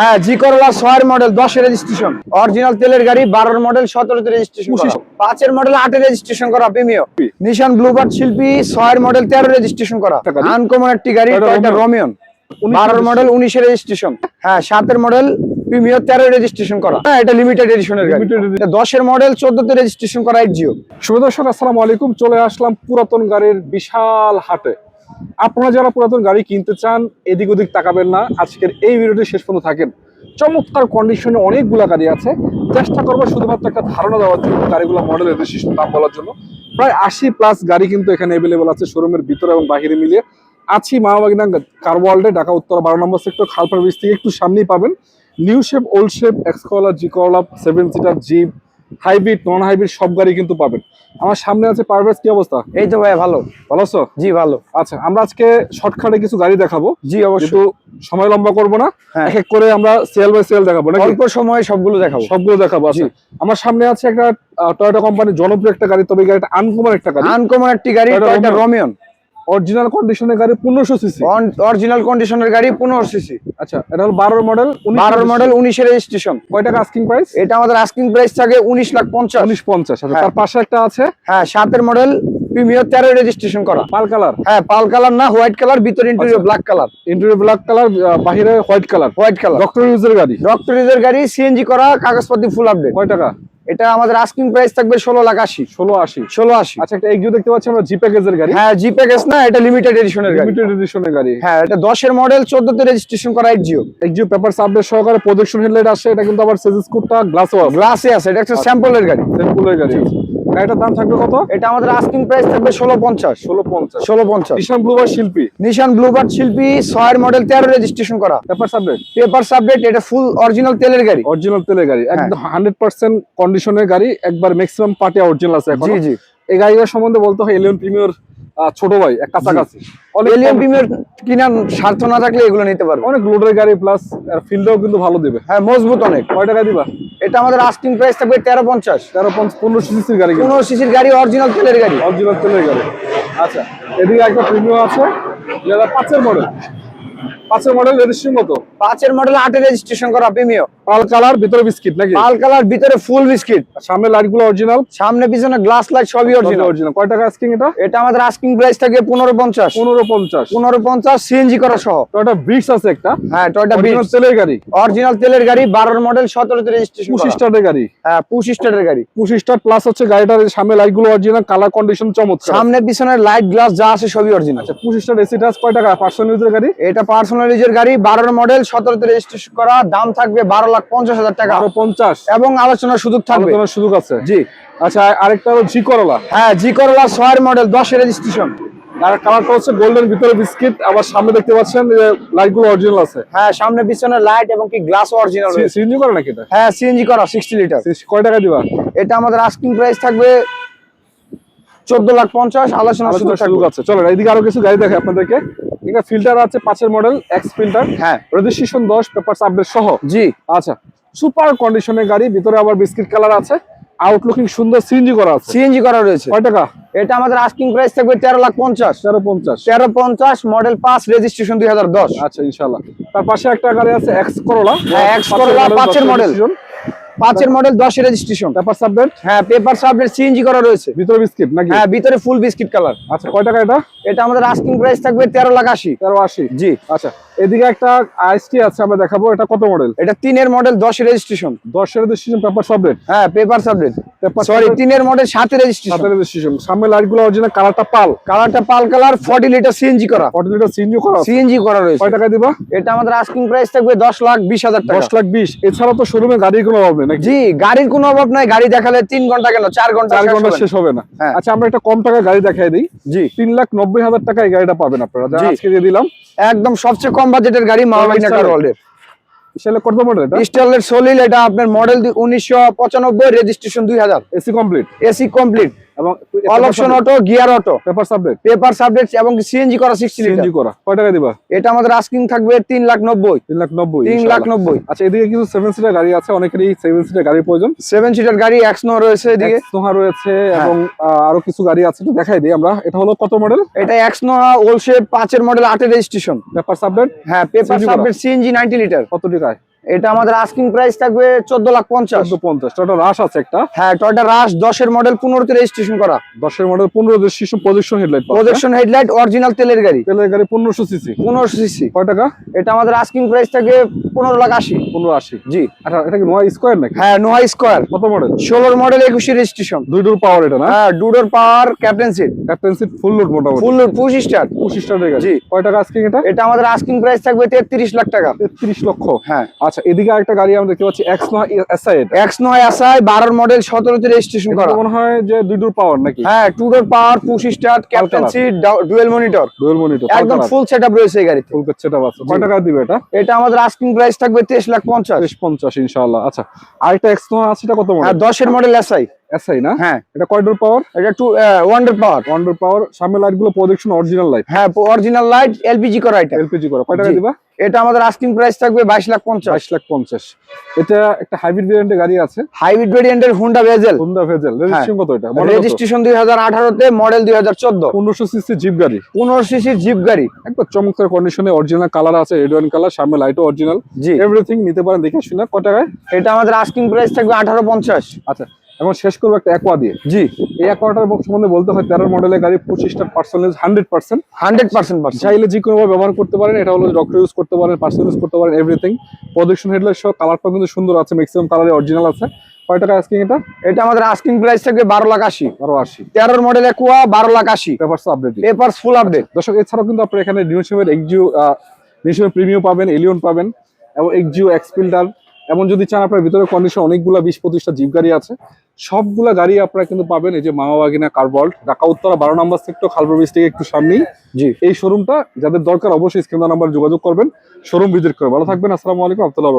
হ্যাঁ জি করলা ছয়ের মডেল দশের রেজিস্ট্রেশন অরিজিনাল তেলের গাড়ি বারোর মডেল সতেরোতে রেজিস্ট্রেশন পাঁচের মডেল আটের রেজিস্ট্রেশন করা প্রিমিয় নিশান ব্লুবার্ড শিল্পী ছয়ের মডেল তেরো রেজিস্ট্রেশন করা। আনকমন একটি গাড়ি এটা। রোমিয়ন বারোর মডেল উনিশের রেজিস্ট্রেশন হ্যাঁ সাতের মডেল প্রিমিয় তেরো রেজিস্ট্রেশন করা। হ্যাঁ এটা লিমিটেড এডিশনের দশের মডেল চোদ্দতে রেজিস্ট্রেশন করা এইট জিও শুভ দর্শক আসসালামু আলাইকুম। চলে আসলাম পুরাতন গাড়ির বিশাল হাটে। আপনারা যারা পুরাতন গাড়ি কিনতে চান, এদিক ওদিক তাকাবেন না। আজকের এই ভিডিওটি শেষ পর্যন্ত থাকেন। চমৎকার কন্ডিশনে অনেকগুলো গাড়ি আছে। চেষ্টা করব শুধুমাত্র একটা ধারণা দেওয়ার জন্য, গাড়িগুলো মডেলের রেজিস্ট্রেশন দাম বলার জন্য। প্রায় আশি প্লাস গাড়ি কিন্তু এখানে অ্যাভেলেবল আছে শোরুমের ভিতরে এবং বাহিরে মিলিয়ে। আছি মামাবাগিনা কার ওয়ার্ল্ডে ঢাকা, উত্তর, বারো নম্বর সেক্টর খালপার ব্রিজ থেকে একটু সামনেই পাবেন। New shape old shape X Corolla G Corolla seven seater jeep hybrid non hybrid সব গাড়ি কিন্তু পাবেন। আমার সামনে আছে পারভেজ কি অবস্থা? এই তো ভাই ভালো। ভালো আছো? জি ভালো। আচ্ছা আমরা আজকে শর্টকাটে কিছু গাড়ি দেখাবো। জি অবশ্যই। সময় লম্বা করব না হ্যাঁ। এক এক করে আমরা সেল বাই সেল দেখাবো নাকি? অল্প সময়ে সবগুলো দেখাবো। সবগুলো দেখাবো আচ্ছা। আমার সামনে আছে একটা টয়োটা কোম্পানির জনপ্রিয় একটা গাড়ি তবে গাড়িটা আনকমন একটা গাড়ি। আনকমন একটি গাড়ি টয়টা রোমিয়ন অরিজিনাল কন্ডিশনের গাড়ি পনেরোশো সিসি অরিজিনাল কন্ডিশনের গাড়ি পনেরো সিসি আচ্ছা এটা হলো বারোর মডেল বারোর মডেল উনিশের রেজিস্ট্রেশন কয় টাকা আস্কিং প্রাইস এটা আমাদের আস্কিং প্রাইস থাকে উনিশ লাখ পঞ্চাশ। উনিশ পঞ্চাশ আচ্ছা হ্যাঁ। তার পাশে একটা আছে? হ্যাঁ সাতের মডেল প্রিমিয়ার তেরো রেজিস্ট্রেশন করা। Pearl colour? হ্যাঁ পাল কালার না হোয়াইট কালার ভিতরে ইন্টেরিয়র আচ্ছা। Black colour. Interior black colour বাহিরে white colour. White colour. Doctor ইউজের গাড়ি? ডক্টরিজের গাড়ি সিএনজি করা কাগজপাতি ফুল আপডেট কয় টাকা? এটা আমাদের আস্কিং প্রাইস থাকবে ষোলো লাখ আশি। ষোলো আশি। ষোলো আশি। আচ্ছা একটা এক্সিও দেখতে পাচ্ছি আমরা জি প্যাকেজের গাড়ি। হ্যাঁ জি প্যাকেজ না এটা লিমিটেড এডিশনের গাড়ি। লিমিটেড এডিশনের গাড়ি। হ্যাঁ এটা দশের মডেল চোদ্দ তে রেজিস্ট্রেশন করা এক্সিও জিও এক্সিও পেপার সাবডেট সহকারে প্রদর্শন হেডলাইট আসে এটা কিন্তু আবার সেজিস কোডটা গ্লাস ওয়াশ গ্লাসে আছে এটা একটা স্যাম্পলের গাড়ি। স্যাম্পলের গাড়ি। গাড়িটার দাম থাকবে কত? এটা আমাদের আস্কিং প্রাইস থাকবে ষোলো পঞ্চাশ। ষোলো পঞ্চাশ। ষোলো পঞ্চাশ। ঈশান ব্লুবার শিল্পী? নিশান ব্লুবার্ড শিল্পী ছয়ের মডেল তেরো রেজিস্ট্রেশন করা। পেপার সাবডেট পেপার সাবজেক্ট এটা ফুল অরিজিনাল তেলের গাড়ি। অরিজিনাল তেলের গাড়ি হ্যাঁ। একদম হান্ড্রেড পার্সেন্ট কন্ডিশনের গাড়ি একবার ম্যাক্সিমাম পার্টি অরিজিনাল আছে এখন। জি জি। এই গাড়িটার সম্বন্ধে বলতে হয় এলিয়ন প্রিমিয়র ছোট ভাই এক কাছাকাছি। এলিয়ন প্রিমিয়ার কিনার স্বার্থ না থাকলে এগুলো নিতে পারব। অনেক লোডের গাড়ি প্লাস ফিল্ডও কিন্তু ভালো দেবে। হ্যাঁ মজবুত অনেক। কয় টাকা দিবা? এটা আমাদের আস্টিং প্রাইস থাকবে তেরো পঞ্চাশ। তেরো পনেরো সিসির গাড়ি পনেরো সিসির গাড়ি অরিজিনাল তেলের গাড়ি। অরিজিনাল তেলের গাড়ি। আচ্ছা এদিকে একটা প্রিমিয়াম আছে। পাঁচের মডেল পাঁচের মডেল রেজিস্ট্রেশন মতো পাঁচের মডেল আটে রেজিস্ট্রেশন করা প্রিমিয় পাল কালার ভিতরে বিস্কিট নাকি? পাল কালার ভিতরে ফুল বিস্কিট। সামনে লাইটগুলো অরিজিনাল সামনে পিছনে গ্লাস লাইট সবই অরিজিনাল অরিজিনাল কয় টাকা আস্কিং এটা? এটা আমাদের আস্কিং প্রাইস থাকবে পনেরো পঞ্চাশ। পনেরো পঞ্চাশ। পনেরো পঞ্চাশ সিএনজি করা সহ। ব্রিক্স আছে একটা। হ্যাঁ টয়টা অরিজিনাল তেলের গাড়ি। অরিজিনাল তেলের গাড়ি বারোর মডেল সতেরোতে রেজিস্ট্রেশন পঁচিশ স্টারের গাড়ি। হ্যাঁ পুশ স্টারের গাড়ি। পঁচিশ স্টার প্লাস হচ্ছে গাড়িটার সামনে লাইটগুলো অরিজিনাল কালার কন্ডিশন চমৎকার। সামনে পিছনে লাইট গ্লাস যা আছে সবই অরিজিনাল আচ্ছা পঁচিশ স্টার এসি টাচ কয় টাকা? পার্সোনাল ইউজের গাড়ি? এটা পার্সোনাল ইউজের গাড়ি বারোর মডেল সতেরোতে রেজিস্ট্রেশন করা। দাম থাকবে বারো লাখ পঞ্চাশ হাজার টাকা। আরও পঞ্চাশ। এবং আলোচনার সুযোগ থাকবে। আলোচনার সুযোগ আছে। জি। আচ্ছা আরেকটা হলো জি করলা হ্যাঁ জি করলা ছয়ের মডেল দশের রেজিস্ট্রেশন আর কালারটা হচ্ছে গোল্ডেন ভিতরে বিস্কিট আবার সামনে দেখতে পাচ্ছেন লাইটগুলো অরিজিনাল আছে। হ্যাঁ সামনে পিছনে লাইট এবং কি গ্লাস অরিজিনাল সিএনজি করে নাকি এটা? হ্যাঁ সিএনজি করা সিক্সটি লিটার কয় টাকা দিবা? এটা আমাদের আস্কিং প্রাইস থাকবে চোদ্দ লাখ পঞ্চাশ আলোচনা সুযোগ আছে। চলো এইদিকে আরও কিছু গাড়ি দেখে আপনাদেরকে। এটা ফিল্টার আছে পাঁচের মডেল এক্স ফিল্টার হ্যাঁ। রেজিস্ট্রেশন দশ পেপার আপডেট সহ। জি। আচ্ছা সুপার কন্ডিশনের গাড়ি ভিতরে আবার বিস্কিট কালার আছে আউটলুকিং সুন্দর সিএনজি করা আছে। সিএনজি করা রয়েছে। কয় টাকা? এটা আমাদের আস্কিং প্রাইস থাকবে তেরো লাখ পঞ্চাশ। তেরো পঞ্চাশ। তেরো পঞ্চাশ মডেল পাঁচ রেজিস্ট্রেশন দুই হাজার দশ। আচ্ছা ইনশাল্লাহ তার পাশে একটা গাড়ি আছে এক্স করোলা X Corolla পাঁচের model। পাঁচের মডেল দশের রেজিস্ট্রেশন পেপার সাবডেট হ্যাঁ পেপার সাবলেট সিএনজি করা রয়েছে। ভিতরে বিস্কিট নাকি? হ্যাঁ ভিতরে ফুল বিস্কিট কালার আচ্ছা কয় টাকা এটা? এটা আমাদের আস্কিং প্রাইস থাকবে তেরো লাখ আশি। তেরো আশি? জি। আচ্ছা এদিকে একটা আইএসটি আছে আমরা দেখাবো। এটা কত মডেল এটা তিনের মডেল দশের রেজিস্ট্রেশন দশের রেজিস্ট্রেশন পেপার সাবডেট হ্যাঁ পেপার সাবলেট সরি তিনের মডেল সাথে রেজিস্ট্রেশন সাথে রেজিস্ট্রেশন সামনে অরিজিনাল কালারটা পাল। কালারটা pearl colour forty litre CNG করা। ফর্টি লিটার সিএনজি করা সিএনজি করা রয়েছে। কয় টাকা দিবা? এটা আমাদের আস্কিং প্রাইস থাকবে দশ লাখ বিশ হাজার টাকা। দশ লাখ বিশ। এছাড়া তো শোরুমে অভাব নেই নাকি? জি গাড়ির কোনো অভাব নাই। গাড়ি দেখালে তিন ঘণ্টা কেন? চার ঘণ্টা চার শেষ ঘণ্টা হবে না। শেষ হবে না। হ্যাঁ। আচ্ছা আমরা একটা কম টাকায় গাড়ি দেখাই দিই। জি। তিন লাখ নব্বই হাজার টাকা এই গাড়িটা পাবেন আপনারা। আজকে দিয়ে দিলাম। একদম সবচেয়ে কম বাজেটের গাড়ি মামাবিনা Style কার এর। ওয়ার্ল্ডের কত মডেল এটা? স্টাইলের সলিল এটা আপনার মডেল উনিশশো পঁচানব্বই রেজিস্ট্রেশন দুই হাজার। এসি কমপ্লিট এসি কমপ্লিট এবং all option auto gear auto paper সাবডেট paper subject এবং সিএনজি করা সিক্সটি লিটার সিএনজি করা। কয় টাকা দিবা? এটা আমাদের আস্কিং থাকবে তিন লাখ নব্বই। তিন লাখ নব্বই তিন লাখ ইনশাআল্লাহ। নব্বই। আচ্ছা এদিকে কিছু সেভেন সিটার গাড়ি আছে অনেকেরই সেভেন সিটার গাড়ির প্রয়োজন। সেভেন সিটার গাড়ি এক্সনো রয়েছে এদিকে। নোহা রয়েছে হ্যাঁ। এবং আরও কিছু গাড়ি আছে একটু দেখাই দিই আমরা। এটা হলো কত মডেল এটা এক্সনো ওলশেপ পাঁচের মডেল আটের রেজিস্ট্রেশন পেপার সাবডেট হ্যাঁ paper subject CNG ninety litre কত টাকায়? এটা আমাদের আস্কিং প্রাইস থাকবে চোদ্দ লাখ পঞ্চাশ। পঞ্চাশ ওটা রাশ আছে একটা। হ্যাঁ টয়টা রাশ দশের মডেল পনেরোতে রেজিস্ট্রেশন করা। দশের মডেল পনেরো registration projection headlight projection headlight original তেলের গাড়ি। তেলের গাড়ি পনেরোশো সিসি পনেরোশো সিসি কয় টাকা? এটা আমাদের আস্কিং প্রাইস থাকবে পনেরো লাখ আশি। পনেরো আশি। জি। আচ্ছা এটা কি নোয়া স্কোয়ার নাকি? হ্যাঁ নোয়া স্কোয়ার কত মডেল ষোলোর মডেল একুশে রেজিস্ট্রেশন দুই ডোর পাওয়ার এটা না? হ্যাঁ two door power captain seat captain seat full load মোটামুটি। ফুল পঁচিশ স্টার পঁচিশ গাড়ি। জি। কয় টাকা আজকে এটা? এটা আমাদের আস্কিং প্রাইস থাকবে তেত্রিশ লাখ টাকা। তেত্রিশ লক্ষ। হ্যাঁ। আচ্ছা এদিকে আরেকটা গাড়ি আমরা দেখতে পাচ্ছি এক্স নয় এসআই এক্স নয় এসআই বারোর মডেল সতেরোতে রেজিস্ট্রেশন করা। মনে হয় যে দুই ডোর পাওয়ার নাকি? হ্যাঁ two door power push start captain? Seat dual monitor dual monitor একদম ফুল সেট আপ রয়েছে এই গাড়িতে। ফুল সেটআপ আছে। কয় টাকা দিবে এটা? এটা আমাদের আস্কিং প্রাইস থাকবে তেইশ লাখ পঞ্চাশ। তেইশ পঞ্চাশ ইনশাআল্লাহ। আচ্ছা আরেকটা এক্স নয় আছে এটা কত হ্যাঁ মডেল দশের মডেল এসআই এসআই না? হ্যাঁ। এটা কয় ডোর পাওয়ার এটা two power one door power সামনে লাইটগুলো প্রজেকশন অরিজিনাল লাইট হ্যাঁ অরিজিনাল লাইট এলপিজি করা এটা। এলপিজি করা। কয় টাকা দিবা? এটা আমাদের আস্কিং প্রাইস থাকবে বাইশ লাখ পঞ্চাশ। বাইশ লাখ পঞ্চাশ। এটা একটা হাইব্রিড ভেরিয়েন্টের গাড়ি আছে। হাইব্রিড ভেরিয়েন্টের Honda Vezel Honda Vezel registration কত এটা? রেজিস্ট্রেশন দুই হাজার আঠারোতে মডেল দুই হাজার চোদ্দ। পনেরোশো সিসি জিপ গাড়ি। পনেরো সিসির জিপ গাড়ি। একবার চমৎকার কন্ডিশনে অরিজিনাল কালার আছে রেড ওয়ান কালার সামনে লাইটও অরিজিনাল জি। এভরিথিং নিতে পারেন দেখে শুনে। কত টাকায়? এটা আমাদের আস্কিং প্রাইস থাকবে আঠারো পঞ্চাশ। আচ্ছা। এখন শেষ করব একটা অ্যাকোয়া দিয়ে। জি। এই অ্যাকোয়াটার সম্বন্ধে বলতে হয় তেরো মডেলের গাড়ি পঁচিশটা percentage hundred percent hundred percent percent চাইলে যে কোনোভাবে ব্যবহার করতে পারেন এটা হলো ডক্টর ইউজ করতে পারেন পার্সোনাল ইউজ করতে পারেন এভরিথিং প্রদর্শন হেডলাইট সহ কালারটা কিন্তু সুন্দর আছে ম্যাক্সিমাম কালারে অরিজিনাল আছে। কয় টাকা আজকে এটা? এটা আমাদের আস্কিং প্রাইস থাকবে বারো লাখ আশি। আরও আশি। তেরোর মডেল একুয়া বারো লাখ আশি। পেপারস আপডেট ফুল আপডেট দর্শক এছাড়াও কিন্তু আপনারা এখানে নিউসেমের এক্সিও নিউসেমের প্রিমিয়াম পাবেন এলিয়ন পাবেন এবং এক্সিও এক্সপিল্ডার এমন যদি চান আপনার ভিতরে কন্ডিশন অনেকগুলা বিশ পঁচিশটা জিপ গাড়ি আছে সবগুলা গাড়ি আপনারা কিন্তু পাবেন এই যে মামাবাগিনা কারবল্ট ঢাকা উত্তরা বারো নম্বর সেক্টর খালপুর ব্রিজ থেকে একটু সামনেই। জি। এই শোরুমটা যাদের দরকার অবশ্যই স্ক্রিন নাম্বার যোগাযোগ করবেন শোরুম ভিজিট করে ভালো থাকবেন আসসালামু আলাইকুম আব্দুল্লাহ